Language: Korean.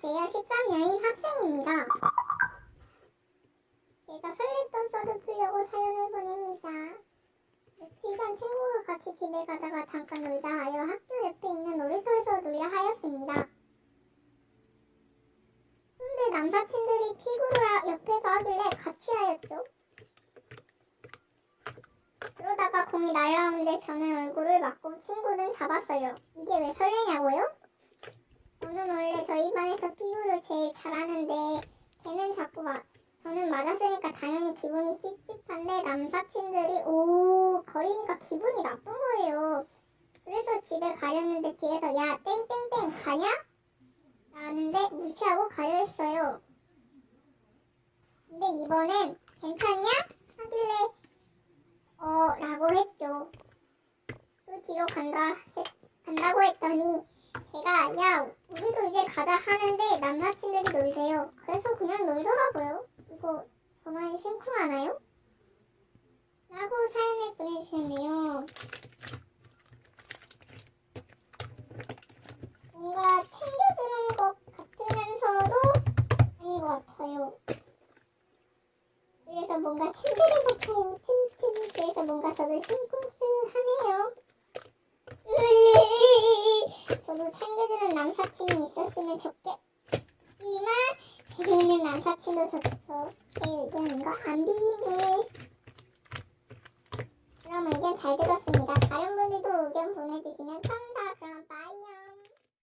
안녕하세요. 13년인 학생입니다. 제가 설렜던 썰을 풀려고 사연을 보냅니다. 며칠 전 친구가 같이 집에 가다가 잠깐 놀자 하여 학교 옆에 있는 놀이터에서 놀려 하였습니다. 근데 남사친들이 피구를 하- 옆에서 하길래 같이 하였죠. 그러다가 공이 날라오는데 저는 얼굴을 맞고 친구는 잡았어요. 이게 왜 설레냐고요? 저는 원래 저희 반에서 피구를 제일 잘하는데 걔는 자꾸 막 저는 맞았으니까 당연히 기분이 찝찝한데 남사친들이 오 거리니까 기분이 나쁜 거예요. 그래서 집에 가려는데 뒤에서 야 땡땡땡 가냐? 라는데 무시하고 가려 했어요. 근데 이번엔 괜찮냐? 하길래 어 라고 했죠. 그 뒤로 간다 했, 간다고 했더니 제가 야 우리도 이제 가자 하는데 남사친들이 놀세요. 그래서 그냥 놀더라고요. 이거 저만 심쿵하나요? 라고 사연을 보내주셨네요. 뭔가 챙겨주는 것 같으면서도 아닌 것 같아요. 그래서 뭔가 친구들 같아요. 亲亲. 그래서 뭔가 저도 심쿵하네요. 저도 챙겨주는 남사친이 있었으면 좋겠지만 재미있는 남사친도 좋죠. 제 의견인가? 안 비밀. 그럼 의견 잘 들었습니다. 다른 분들도 의견 보내주시면 첨단